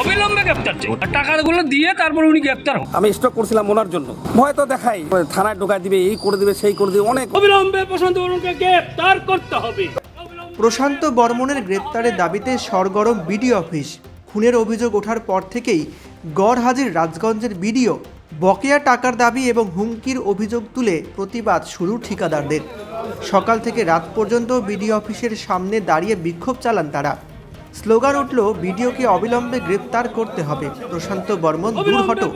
অবিলম্বে গ্রেপ্তার চাই। টাকাগুলো দিয়ে তারপর উনি গ্রেপ্তার হন। আমি স্টক করছিলাম ওনার জন্য। ভয় তো দেখাই। থানায় ঢোকায় দিবে এই করে দিবে সেই করে দিবে অনেক। অবিলম্বে প্রশান্ত বরুণকে গ্রেপ্তার করতে হবে। প্রশান্ত বর্মনের গ্রেপ্তারের দাবিতে সরগরম বিডিও অফিস। খুনের অভিযোগ ওঠার পর থেকেই গড় হাজির রাজগঞ্জের বিডিও বকেয়া টাকার দাবি এবং হুমকির অভিযোগ তুলে প্রতিবাদ শুরু ঠিকাদারদের। সকাল থেকে রাত পর্যন্ত বিডিও অফিসের সামনে দাঁড়িয়ে বিক্ষোভ চালান তারা। স্লোগান উঠল ভিডিওকে অবিলম্বে গ্রেপ্তার করতে হবে। প্রশান্ত বর্মন দূর হটো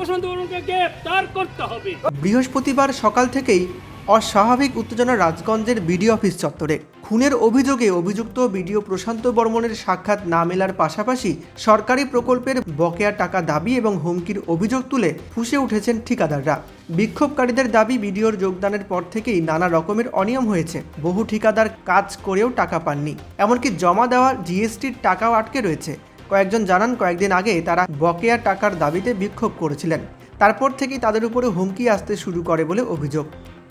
বৃহস্পতিবার সকাল থেকেই অস্বাভাবিক উত্তেজনা রাজগঞ্জের বিডিও অফিস চত্বরে। খুনের অভিযোগে অভিযুক্ত বিডিও প্রশান্ত বর্মনের সাক্ষাৎ না মেলার পাশাপাশি সরকারি প্রকল্পের বকেয়া টাকা দাবি এবং হুমকির অভিযোগ তুলে ফুঁসে উঠেছেন ঠিকাদাররা। বিক্ষোভকারীদের দাবি বিডিওর যোগদানের পর থেকেই নানা রকমের অনিয়ম হয়েছে। বহু ঠিকাদার কাজ করেও টাকা পাননি। এমনকি জমা দেওয়া জিএসটির টাকাও আটকে রয়েছে। কয়েকজন জানান, কয়েকদিন আগে তারা বকেয়া টাকার দাবিতে বিক্ষোভ করেছিলেন। তারপর থেকেই তাদের উপরে হুমকি আসতে শুরু করে বলে অভিযোগ।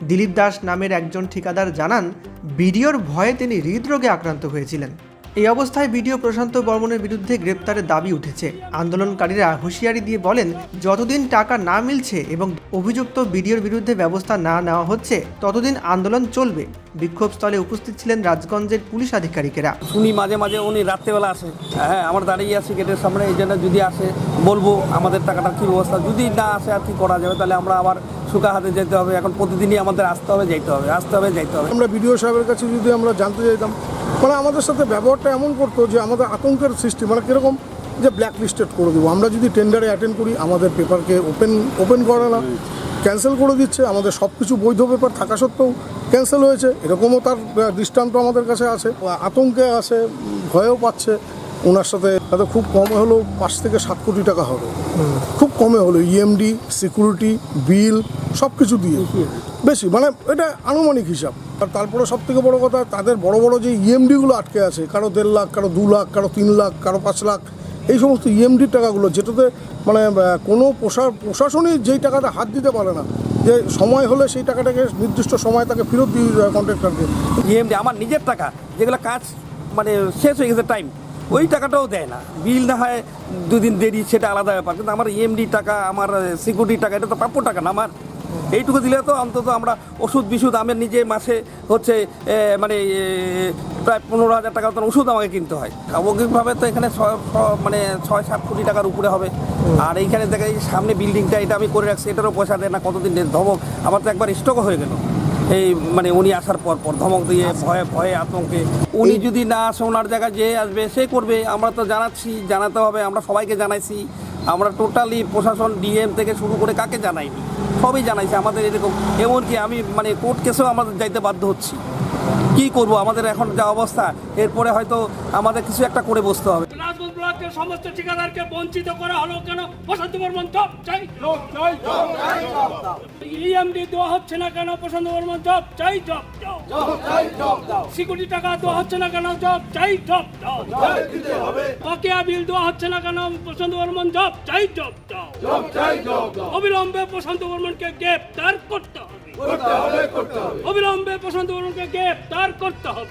দিলীপ দাস নামের একজন ঠিকাদার জানান, বিডিওর ভয়ে তিনি হৃদরোগে আক্রান্ত হয়েছিলেন। এই অবস্থায় বিডিও প্রশান্ত বর্মনের বিরুদ্ধে গ্রেপ্তারের দাবি উঠেছে। আন্দোলনকারীরা হুঁশিয়ারি দিয়ে বলেন, যতদিন টাকা না মিলছে এবং অভিযুক্ত বিডিওর বিরুদ্ধে ব্যবস্থা না নেওয়া হচ্ছে, ততদিন আন্দোলন চলবে। বিক্ষোভস্থলে উপস্থিত ছিলেন রাজগঞ্জের পুলিশ আধিকারিকেরা। শুনি মাঝে মাঝে, উনি রাত্রেবেলা আসে। হ্যাঁ আমার দাঁড়িয়ে আছি গেটের সামনে, এই যদি আসে, বলব আমাদের টাকাটা কী ব্যবস্থা। যদি না আসে আর কি করা যাবে, তাহলে আমরা আবার শুকা হাতে যেতে হবে, এখন প্রতিদিনই আমাদের আসতে হবে, যেতে হবে, আসতে হবে, যেতে হবে। আমরা বিডিও সাহেবের কাছে যদি আমরা জানতে চাইতাম মানে আমাদের সাথে ব্যবহারটা এমন করতো যে আমাদের আতঙ্কের সৃষ্টি মানে কীরকম যে ব্ল্যাক লিস্টেড করে দেবো। আমরা যদি টেন্ডারে অ্যাটেন্ড করি, আমাদের পেপারকে ওপেন ওপেন করে না ক্যান্সেল করে দিচ্ছে, আমাদের সব কিছু বৈধ পেপার থাকা সত্ত্বেও ক্যান্সেল হয়েছে। এরকমও তার দৃষ্টান্ত আমাদের কাছে আছে। আতঙ্কে আছে, ভয়ও পাচ্ছে। ওনার সাথে হয়তো খুব কমে হলেও পাঁচ থেকে সাত কোটি টাকা হবে। খুব কমে হলো ইএমডি সিকিউরিটি বিল সব কিছু দিয়ে। বেশি মানে এটা আনুমানিক হিসাব। আর তারপরে সব থেকে বড় কথা, তাদের বড় বড় যে ইএমডিগুলো আটকে আছে, কারও দেড় লাখ, কারও দু লাখ, কারও তিন লাখ, কারও পাঁচ লাখ, এই সমস্ত ইএমডির টাকাগুলো, যেটাতে মানে কোনো প্রশা, প্রশাসনই যেই টাকাটা হাত দিতে পারে না, যে সময় হলে সেই টাকাটাকে নির্দিষ্ট সময় তাকে ফেরত দিয়ে দেয় কন্ট্রাক্টরকে ইএমডি আমার নিজের টাকা, যেগুলো কাজ মানে শেষ হয়ে গেছে টাইম ওই টাকাটাও দেয় না। বিল না হয় দুদিন দেরি, সেটা আলাদা ব্যাপার। কিন্তু আমার ইএমডি টাকা, আমার সিকিউরিটি টাকা, এটা তো প্রাপ্য টাকা না আমার। এইটুকু দিলে তো অন্তত আমরা ওষুধ বিশুধ আমার নিজে মাসে হচ্ছে মানে প্রায় পনেরো হাজার টাকা মতন ওষুধ আমাকে কিনতে হয়। সামগ্রিকভাবে তো এখানে মানে ছয়, সাত কোটি টাকার উপরে হবে। আর এইখানে দেখা সামনে বিল্ডিংটা এটা আমি করে রাখছি, এটারও পয়সা দেয় না, কতদিন ধমক। আমার তো একবার স্টকও হয়ে গেল। এই মানে উনি আসার পর পর ধমক দিয়ে ভয়ে ভয়ে আতঙ্কে। উনি যদি না আসে ওনার জায়গায় যে আসবে সে করবে। আমরা তো জানাচ্ছি জানাতে হবে আমরা সবাইকে জানাইছি। আমরা টোটালি প্রশাসন ডিএম থেকে শুরু করে কাকে জানাইনি? সবই জানাইছি আমাদের এরকম। এমনকি আমি মানে কোর্ট কেসেও আমাদের যাইতে বাধ্য হচ্ছি। কি করব? আমাদের এখন যা অবস্থা এরপরে হয়তো আমাদের কিছু একটা করে বসতে হবে। রাজগঞ্জ ব্লকের সমস্ত ঠিকাদারকে বঞ্চিত করা হলো কেন? প্রশান্ত বর্মন জব চাই। ইএমডি দেওয়া হচ্ছে না কেন প্রশান্ত বর্মন জব চাই জব সিকিউরিটি টাকা দেওয়া হচ্ছে না কেন জব চাই জব বকেয়া বিল দেওয়া হচ্ছে না কেন প্রশান্ত বর্মন জব চাই জব অবিলম্বে প্রশান্ত বর্মনকে গ্রেপ্তার করতে হবে। অবিলম্বে প্রশান্ত বর্মনকে গ্রেপ্তার করতে হবে।